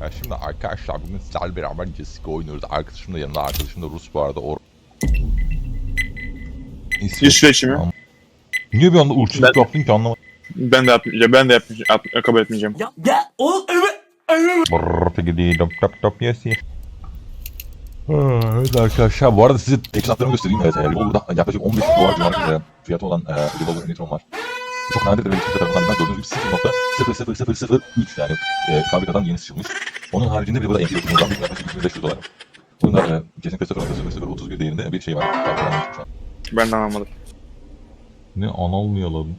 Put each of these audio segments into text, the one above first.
Ya şimdi arkadaşlar bugün sizlerle beraber Jessica oynuyoruz. Arkadaşım da yanında, arkadaşım da Rus bu arada. Or İsveç. Mi? Niye bir anda ultilik Ben- yaptın ki anlamadım. Ben de yapmayacağım. Ben de yapmayacağım. Yap- kabul etmeyeceğim. Ya ya o evet. Evet arkadaşlar bu arada size ekranlarımı göstereyim. Evet, Revolver'da yaklaşık 15 dolar civarı e, fiyatı olan e, Revolver Nitron var. Çok nadir ve kimse tarafından gördüğünüz gibi 0.0003 yani e, fabrikadan yenisi çıkmış. Onun haricinde bir de burada NT yapımından bir yaklaşık 2500 dolar. Bunun da e, kesinlikle 0.0031 değerinde bir şey var. Ben de anlamadım. Ne anal mı yaladın?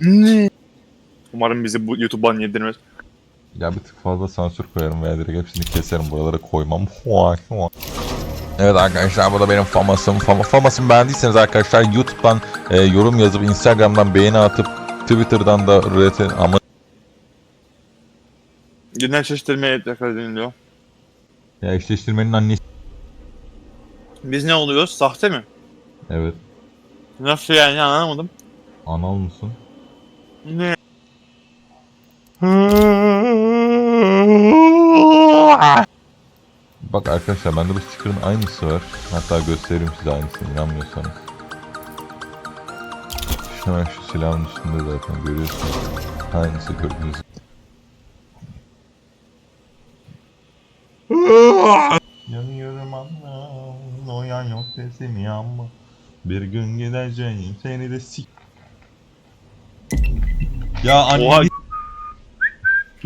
Ne? Umarım bizi bu YouTube ban yedirmez. Ya bir tık fazla sansür koyarım veya direkt hepsini keserim buralara koymam. Evet arkadaşlar bu da benim famasım. Fama, famasımı beğendiyseniz arkadaşlar YouTube'dan e, yorum yazıp Instagram'dan beğeni atıp Twitter'dan da rete ama Genel çeşitlemeye tekrar ediliyor. ya eşleştirmenin annesi. Biz ne oluyoruz? Sahte mi? Evet. Nasıl yani anlamadım. Anal mısın? Ne? Bak arkadaşlar bende bu sticker'ın aynısı var. Hatta göstereyim size aynısını inanmıyorsanız. Şu hemen şu silahın üstünde zaten görüyorsunuz. Aynısı gördüğünüz. Yanıyorum ama Noyan yok desem ama Bir gün gideceğim seni de sik Ya anne Oha.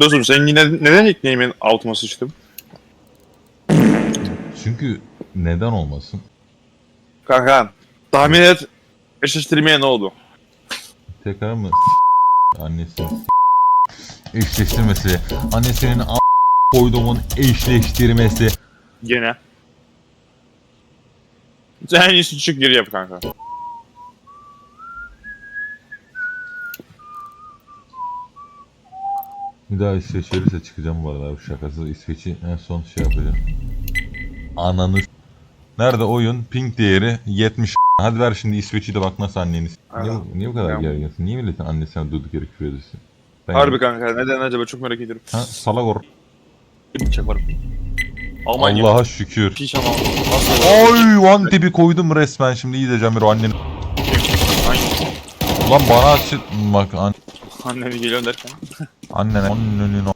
Dostum sen yine neden nickname'in altıma sıçtın? Çünkü neden olmasın? Kanka tahmin et eşleştirmeye ne oldu? Tekrar mı? Annesi. Eşleştirmesi. Annesinin a koyduğumun eşleştirmesi. Gene. Sen en iyisi çık geri yap kanka. Bir daha İsveç verirse çıkacağım bu arada bu şakası. İsveç'i en son şey yapacağım. Ananı Nerede oyun? Ping değeri 70. Hadi ver şimdi İsveç'i de bak nasıl anneniz. Niye, niye bu kadar gerginsin? Niye milletin annesine durduk yere küfür ediyorsun? Ben- Harbi kanka neden acaba çok merak ediyorum. Ha, salak or. Çakarım. Allah'a şükür. Piş ama. Nasıl? Oy one tipi koydum resmen şimdi iyi diyeceğim bir o annenin. Hangi? Ulan bana açık bak an Annemi geliyor derken. annene annenin o.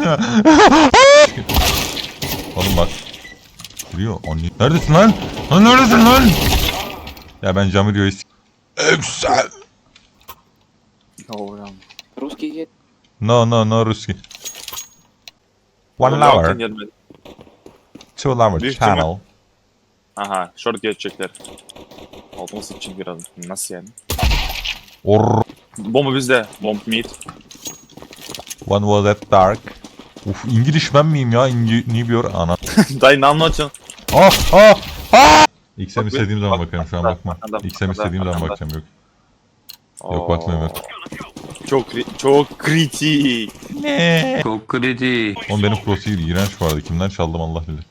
ki. Oğlum bak. Giriyor. Anne. Neredesin lan? Lan neredesin lan? Ya ben Jamirio'yu s... Öksel. Yavrum. Ruski git. No no no Ruski. One lover. Two lover Büyük channel. ihtimal- Aha short geçecekler. Altına sıçayım biraz. Nasıl yani? Or Bomba bizde. Bomb mid. one was at dark. Uf İngiliz ben miyim ya? İngi ne diyor ana? Dayı ne anlatıyorsun? Ah ah ah! XM istediğim zaman bak, bakarım şu an bak, bakma. XM istediğim zaman bakacağım yok. Yok, bakmıyorum, yok. Çok çok kritik. Ne? Çok kritik. Oğlum benim crosshair iğrenç vardı. Kimden çaldım Allah bilir.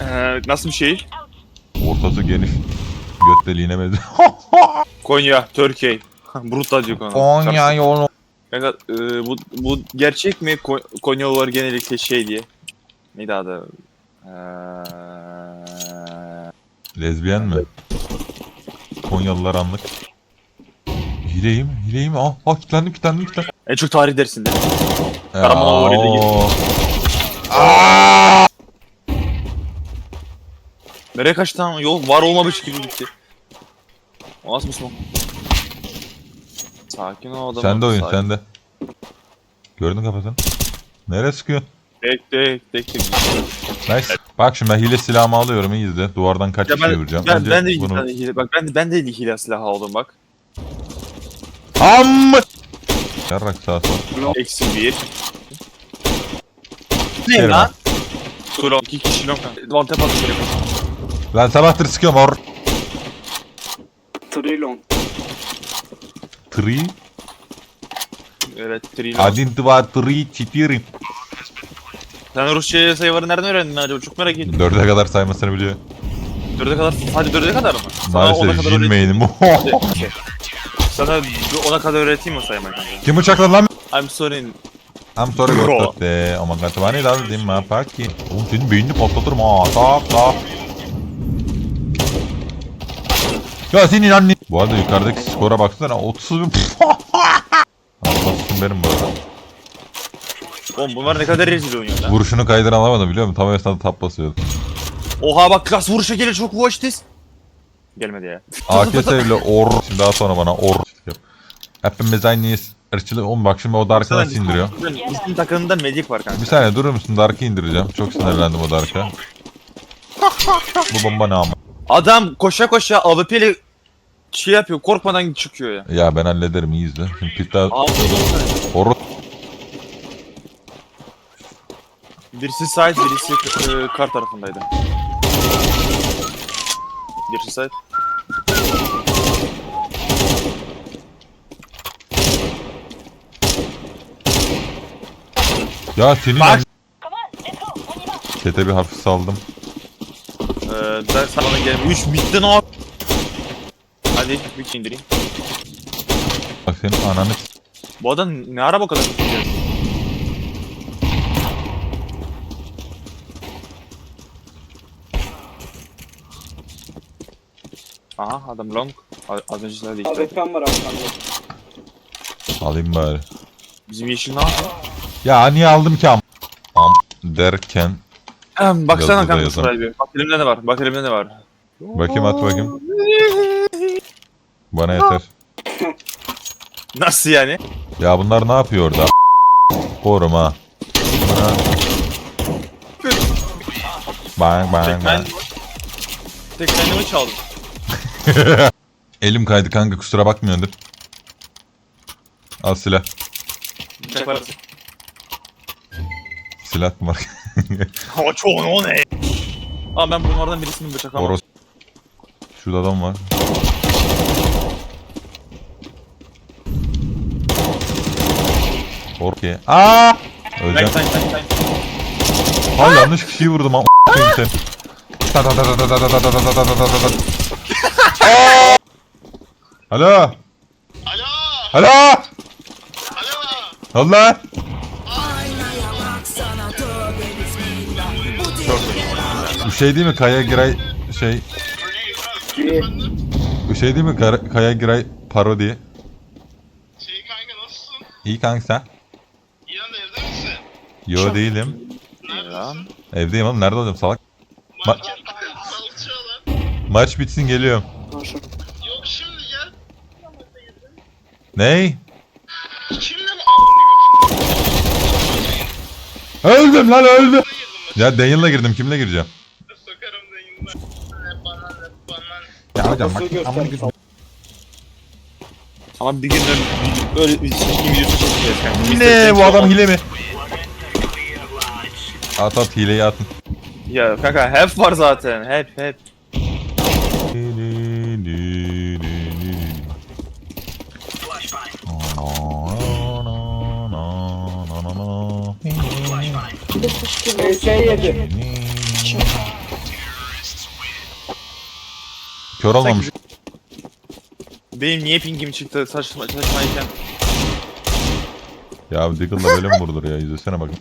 Ee, nasıl bir şey? Ortası geniş. Göt deliğine benziyor. Konya, Türkiye. Brutal diyor Konya. Konya yolu. Kanka e, bu, bu gerçek mi? Ko- Konyalılar genellikle şey diye. Neydi adı? Ee, Lezbiyen mi? Konyalılar anlık. Hileyim, hileyim. Ah, ah kilitlendim, kilitlendim, kilitlendim. en çok tarih dersinde. Karaman Oraya da git. oo. Nereye kaçtı ama yol var olmamış gibi gitti. O nasıl Müslüman? Sakin ol adam. Sen de oyun, sen de. Gördün kafasını. Nereye sıkıyorsun? Tek tek tek tek. Nice. Bak şimdi ben hile silahımı alıyorum, iyi izle. Duvardan kaç kişi ben, vuracağım. ben, Önce ben de bunu... hile, bak ben de, ben de hile silah aldım bak. Am! Yarrak sağ sol. Eksi bir. Ne lan? lan? Dur lan iki kişi lan. One tap atıyor. Ben sabahtır sıkıyorum or. Trilyon Three. Evet trilyon. Один, два, три, четыре. Sen Rusça sayıları nereden öğrendin acaba? Çok merak ettim. Dörde kadar saymasını biliyor. Dörde kadar, sadece dörde kadar mı? Sana ona Maalesef kadar Jin öğreteyim. main'im. Sana bir ona kadar öğreteyim mi saymayı kanka? Kim bıçakladı lan? I'm sorry. I'm sorry Bro. about that. Eh, Oh my god, var neydi abi değil mi? Paki. Oğlum senin beynini patlatırım ha. Tak tak. Ya senin annen... Bu arada yukarıdaki skora baksana 30 bin... Allah'ım benim bu arada. Oğlum bunlar ne kadar rezil oynuyor lan. Vuruşunu kaydını alamadım biliyor musun? Tam esnada tap basıyordu. Oha bak klas vuruşa gelir çok watch this. Gelmedi ya. AKS ile or... Şimdi daha sonra bana or... Hepimiz aynıyız. Irkçılık... Oğlum bak şimdi o Dark'ı nasıl indiriyor? Bizim takımında medik var kanka. Bir saniye durur musun? Dark'ı indireceğim. Çok sinirlendim o Dark'a. Bu bomba ne ama? Adam koşa koşa AWP ile şey yapıyor korkmadan çıkıyor ya. Ya ben hallederim iyi izle. Şimdi pitta... Abi Or... birisi side birisi e, kar tarafındaydı. Birisi side. Ya senin... Bak. Çete bir hafif saldım. Ee, ben sana gel 3 bitti ne yap? Hadi bir indireyim. Bak senin ananı... Bu adam ne ara bu kadar gidiyor? Aha adam long. A- Az önce silah değiştirdi. AWP'm var arkamda. Alayım bari. Bizim yeşil ne yapıyor? Ya niye aldım ki am... Am derken... Baksana Yazıda kanka yazan. şuraya bir. Bak elimde ne var? Bak elimde ne var? Bakayım at bakayım. Bana yeter. Nasıl yani? Ya bunlar ne yapıyor orada? Korum ha. Bana... Bang bang bang. Tek kendimi çaldım. Elim kaydı kanka kusura bakmıyordur. Al silah. Bıçak var silah mı var? Hava çoğun o ne? Aa ben bunlardan birisinin bıçak ama. Oros. Şurada adam var. Orki. Aa! Öleceğim. Tank, tank, tank. Ha yanlış kişiyi vurdum ha. sen. Alo. Alo. Alo. Alo. Allah. Şey değil mi Kaya Giray şey İyi. bu şey değil mi Kara- Kaya Giray parodi. Şey kanka nasılsın? İyi kanka sen. İyi lan evde misin? Yo değilim. Lan. Evdeyim oğlum nerede olacağım salak. Ma- Marketten maç bitsin geliyorum. Yok şimdi gel. Ney? Şimdi mi aldın Öldüm lan öldüm. Ya Daniel'la girdim kimle gireceğim? Ya hocam Nasıl gösterdi? Ama bir gün öyle, öyle bir çirkin videosu çekeceğiz. Mr. Ne bu adam hile mi? At at hileyi atın. Ya kanka hep var zaten. Hep hep. ES yedi. Kör olmamış. Benim niye pingim çıktı saçma saçmayken. Ya Diggle'la böyle mi vurulur ya? İzlesene bakın.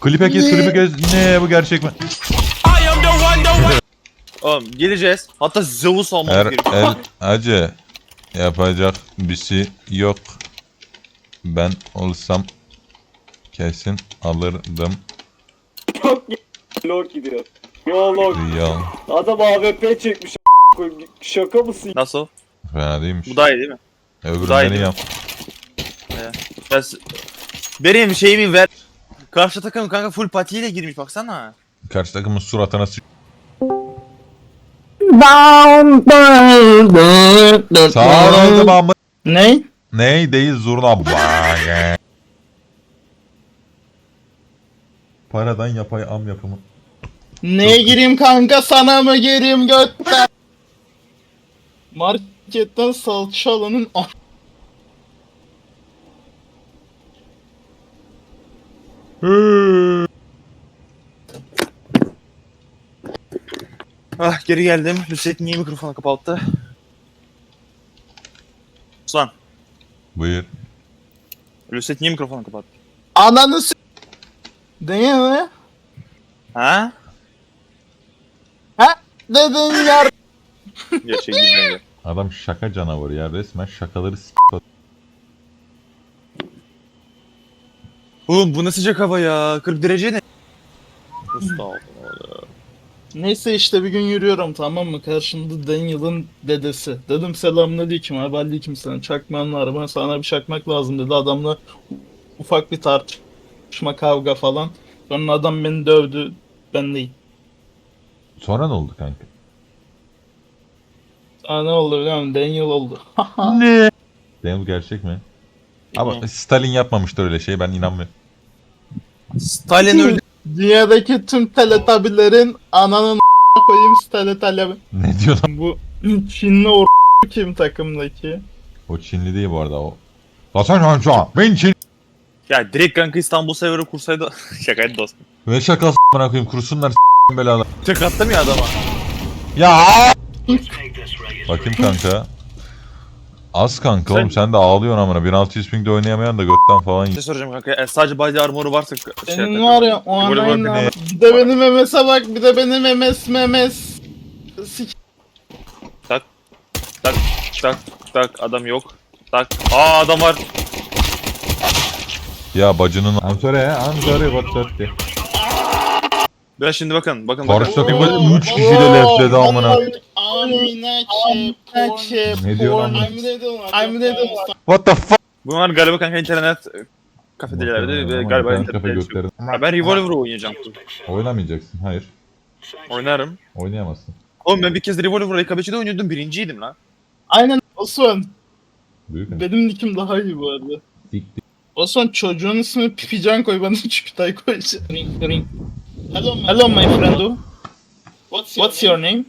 Klipe kes, klipe kes. Ne bu gerçek mi? Oğlum geleceğiz. Hatta Zeus almamız Er, gerekiyor. el, acı. Yapacak bir şey yok. Ben olsam kesin alırdım Çok log gidiyor. Yo log. Real. Adam AWP çekmiş. koyayım. Şaka mısın? Nasıl? Fena değilmiş. Bu daha iyi değil mi? daha Öbüründen iyi iyi yap. Ben s- Benim şeyimi ver. Karşı takım kanka full patiyle girmiş baksana. Karşı takımın suratına s- Sağ mı? Ne? Ney değil zurna. Bak. Paradan yapay am yapımı. Neye gireyim kanka sana mı gireyim götten? Marketten salça alanın ah. Ah geri geldim. Hüseyin niye mikrofonu kapattı? Osman. Buyur. Lucet niye mikrofonu kapat? Ananı s... Değil mi? Ha? Ha? Dedin yar... Gerçek bilmiyorum. Adam şaka canavarı ya resmen şakaları s*** Oğlum bu ne sıcak hava ya? 40 derece ne? Usta Neyse işte bir gün yürüyorum tamam mı? Karşımda Daniel'ın dedesi. Dedim selamünaleyküm abi aleyküm selam. Çakmağın var mı? Sana bir çakmak lazım dedi. Adamla ufak bir tartışma kavga falan. Sonra adam beni dövdü. Ben değil. Sonra ne oldu kanka? Aa, ne oldu biliyor musun? Daniel oldu. ne? Daniel gerçek mi? Ama Stalin yapmamıştır öyle şey ben inanmıyorum. Stalin öldü. Dünyadaki tüm teletabilerin ananın koyayım teletabi. Ne diyor lan? Bu Çinli or kim takımdaki? O Çinli değil bu arada o. Hasan Hanca ben Çin. Ya direkt kanka İstanbul server'ı kursaydı. Şakaydı dostum. Ve şakası s***ına koyayım kursunlar belalar. Tek attım ya adama. Ya! Bakayım kanka. Az kanka Sen- oğlum sen de ağlıyorsun amına. 1600 pingde oynayamayan da götten falan Bir şey soracağım kanka. E, sadece body armor'u varsa şey Senin var ya o anayla. ne? Bir de benim MS'e bak bir de benim MS memes. Sik Tak tak adam yok. Tak. Aa adam var. Ya bacının... I'm sorry ya, I'm sorry what's diye. Ben şimdi bakın bakın bakın. Karşı takım böyle 3 kişiyle lefledi amına. Ne diyor lan bu? I'm dead. What the fuck? Bunlar galiba kanka internet e, kafedelerde ve galiba İnternet. Ya ben Revolver oynayacağım. Oynamayacaksın. Hayır. Oynarım. Oynayamazsın. Oğlum ben bir kez Revolver rekabetçide oynuyordum birinciydim lan. Aynen Osman. Büyük? Benim nickim daha iyi bu arada. Siktir. Osman çocuğun ismi Pipican koy bana Çükütay koy. Ring Hello, Hello my friend. What's your, What's your name?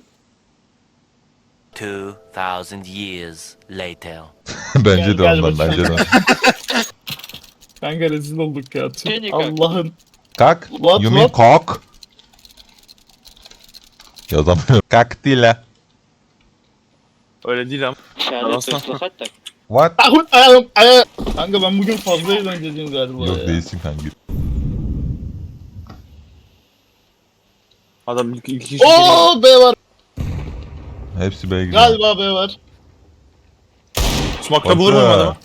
2,000 years later. bence Gel, de gel ondan, bakayım. bence de. Kanka rezil olduk ya. Kanka. Allah'ın. Kak? What, you mean cock? Yazamıyorum. Kak değil la. Öyle değil ama. Aslında- What? Kanka ben bugün fazla eğlenceliyim galiba Yok ya. değilsin kanka. Adam ilk, ilk kişi Oo B var. Hepsi B'ye gidiyor. Galiba B var. Smoke'ta bulur muyum adamı?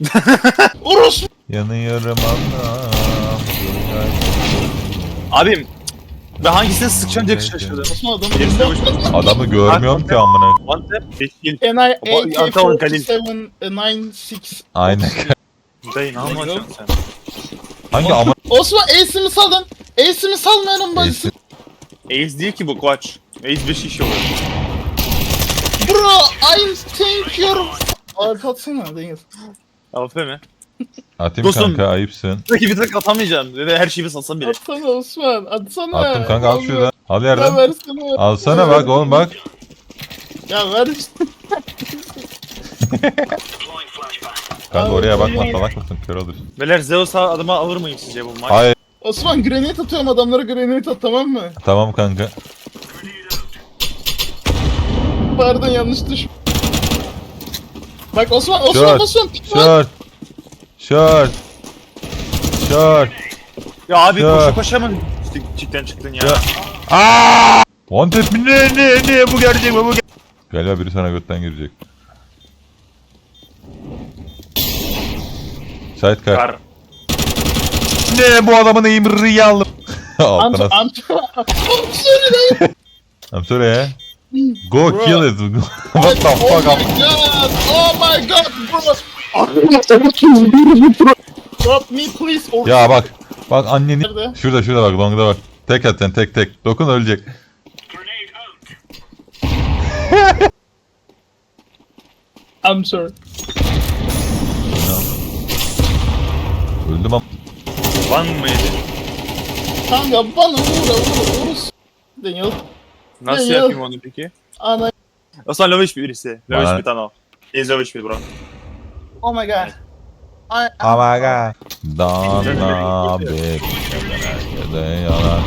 Urus. Yanıyorum Allah'ım. Abim. Ben hangisini sıkacağım diye şaşırdım. Osman adamı ver. Adamı görmüyorum ki amına. One tap, 5 kill. NI Antalya Galil. AK-47 96 Aynen. Dayı ne yapacaksın sen? Hangi ama Osman ace'imi salın. Ace'imi salmayalım bacısı. Ace değil ki bu koç. Ace 5 kişi olur. Bro I think you're... Alp atsana değil. AWP mi? Atayım Dostum. kanka ayıpsın. Belki bir tek atamayacağım. Dedi her şeyi satsam bile. Atsana Osman atsana. Attım kanka al şuradan. Al Ya yerden. versene. Alsana bak oğlum bak. Ya ver işte. Kanka oraya bakma salak mısın kör olur. Beyler Zeus'a adıma alır mıyım sizce bu maç? Hayır. Osman granate atıyorum adamlara granate at tamam mı? Tamam kanka. Pardon yanlış düş. Bak Osman Osman Short. Osman. Short. Short. Short. Ya abi Ya. koşa koşa mı çıktın çıktın ya? Ya. Aaaa! One tap? Ne ne ne bu gerçek mi bu ger- Galiba biri sana götten girecek. Sait kar. Kar. Ne bu adamın aim real. I'm, Altına s- I'm, I'm sorry ya. Go Bro. kill it. What the Oh fuck? my god. Oh my god bro. Drop me please. Or Ya bak. Bak anneni. Nerede? Şurada şurada bak longda bak. Tek at sen tek tek. Dokun ölecek. I'm sorry. Öldüm ama. Van mıydı? Kanka bana vura vura vurus. Daniel. Nasıl ya. yapayım onu peki? Ana. Aslan Lovish birisi. Bana- Lovish bir tane o. Is Lovish bir bro. Oh my god. I, Amaga. Dana bir. Herkese yarar.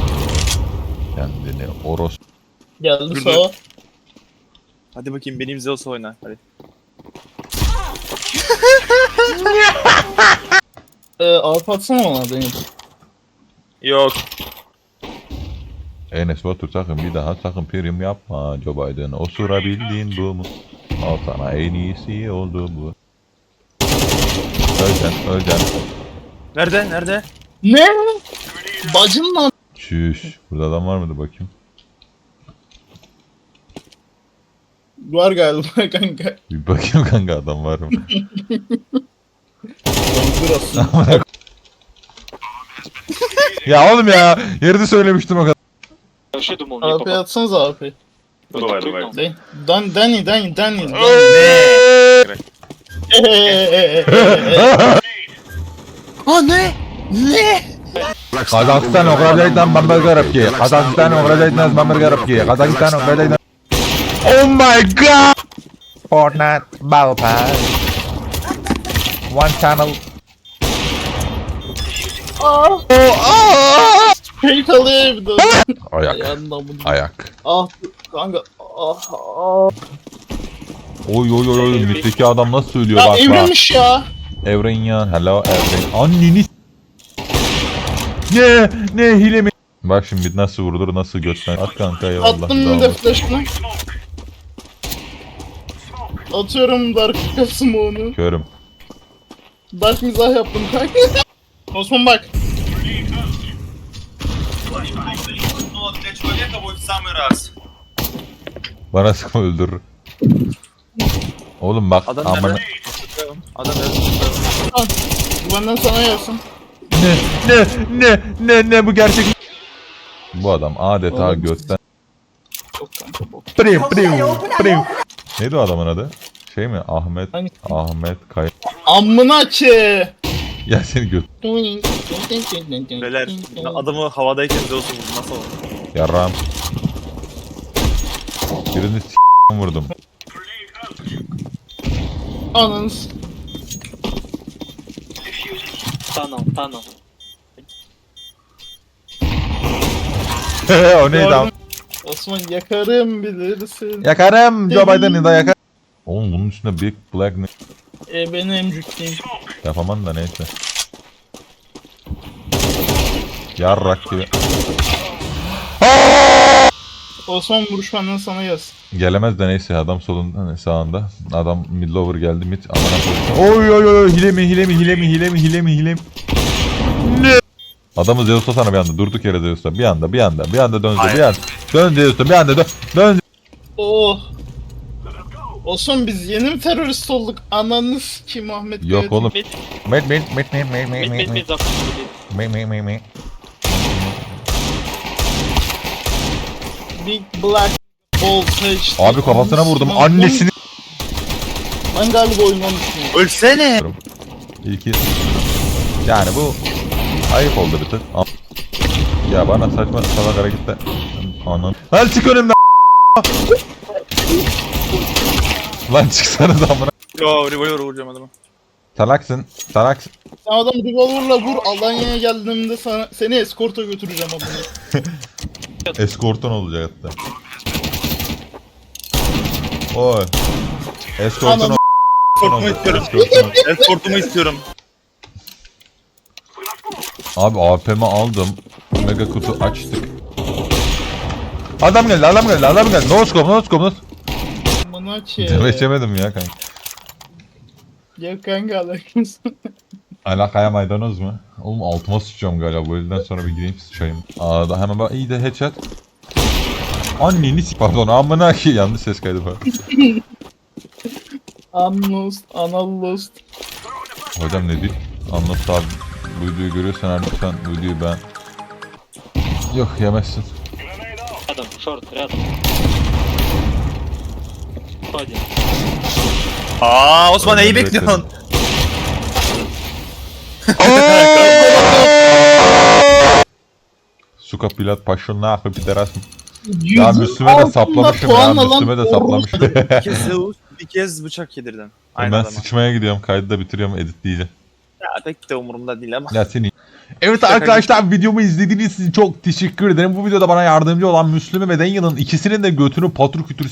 Kendini oros. Geldi Dur, sağa. Hadi bakayım benim Zeus oyna. Hadi. Ee, AWP atsana bana Daniel. Yok. Enes Batur sakın bir daha sakın prim yapma Joe Biden. Osurabildiğin bu mu? Al sana en iyisi oldu bu. Öleceksin, öleceksin. Nerede? Nerede? Ne? Bacın lan. Çüş. Burada adam var mıydı bakayım? Var galiba kanka. Bir bakayım kanka adam var mı? Burası. ya oğlum ya. Yerini söylemiştim o kadar. Zaszedł mu, nie AP, popatrz. a co za AP? Dawaj, dawaj. Daj- Dan, Dani, Dani, Dani, Dani. Kazakistan uğrayacaktan bomba garip ki. Kazakistan uğrayacaktan bomba garip ki. Kazakistan uğrayacaktan... Oh my god! Fortnite Battle Pass. One channel. Fake alıyor bir de. Ayak. Yandan bunu. Ayak. Ah kanka. Ah, ah. Oy oy oy oy. Ümitteki adam nasıl söylüyor Ya bak bak. evrilmiş ya. Evren ya. Hello Evren. Anneni Ne? Ne hile mi? Bak şimdi nasıl vurulur nasıl götten. At kanka eyvallah. Attım mı defleşme? Atıyorum Dark Smoke'unu. Körüm. Dark mizah yaptım kanka. Osman bak. Ну, для человека будет в самый раз. Bana sıkma öldürür. Oğlum bak Adam amına. nerede? Adam nerede? Al. Bu benden sana gelsin. Ne ne ne ne ne bu gerçek. Bu adam adeta Oğlum. götten. Çok kanka bok. Prim prim prim. Neydi o adamın adı? Şey mi? Ahmet Hangi? Ahmet Kay. Amına ki. Ya seni göt. Beyler adamı havadayken Zeus'u vurdu. Nasıl oldu? Yarram. Birini s- vurdum. Ananız. o neydi am? Osman yakarım bilirsin. Yakarım. Joe Biden'ı da yakar. Oğlum bunun üstünde Big Black ne? E beni emcükleyeyim. Yapamam da neyse. Yarrak gibi. Osman vuruş benden sana gelsin. Gelemez de neyse adam solunda hani sağında. Adam midlover geldi mid koyayım. Oy oy oy hile mi hile mi hile mi hile mi hile mi hile mi? Ne? Adamı Zeus'a sana bir anda durduk yere Zeus'a bir anda bir anda bir anda döndü bir anda dön Zeus'a bir anda dön dön Oh. Osman biz yeni mi terörist olduk? Ananız kim Ahmet Yok Kayat'ın? oğlum. Met met met met met met met met met met met met Big Black Ball Sage. Abi kafasına vurdum annesini. Ben galiba oynamıştım. Ölsene! İlki. Yani bu ayıp oldu bir tık. Ya bana saçma salak hareketler. Anan. Lan çık önümden. Lan çıksana da amına. Yo revolver vuracağım adama. Salaksın. Salaksın. Sen adam revolver'la vur Alanya'ya geldiğimde sana, seni eskorta götüreceğim abone. Eskortun olacak hatta. Oy. Eskortun Anam. Eskortumu istiyorum. Eskortun ol- Eskortumu istiyorum. Abi AP'mi aldım. Mega kutu açtık. Adam geldi, adam geldi, adam geldi. No scope, no scope, no scope. Ana ki. Demet yemedim ya kanka. Ya kanka alakası. Alakaya maydanoz mu? Oğlum altıma sıçacağım galiba bu elden sonra bir gireyim sıçayım. Aa da hemen bak iyi de headshot. Anneni s- pardon amına ki yanlış ses kaydı var. I'm lost, anal lost. Hocam ne değil? Anlat abi. Bu videoyu görüyorsan her lütfen bu videoyu ben. Yok yemezsin. Adam short red. Hadi. Aa Osman neyi bekliyorsun? Suka pilat paşon ne yapıp biteras mı? Ya Müslüme de saplamışım ya Müslüme de saplamışım. bir kez Zeus bir kez bıçak yedirdim. E, Aynı ben adama. sıçmaya gidiyorum kaydı da bitiriyorum editleyeceğim. Ya pek de umurumda değil ama. Ya seni Evet arkadaşlar videomu izlediğiniz için çok teşekkür ederim. Bu videoda bana yardımcı olan Müslüme ve Danya'nın ikisinin de götünü patır kütür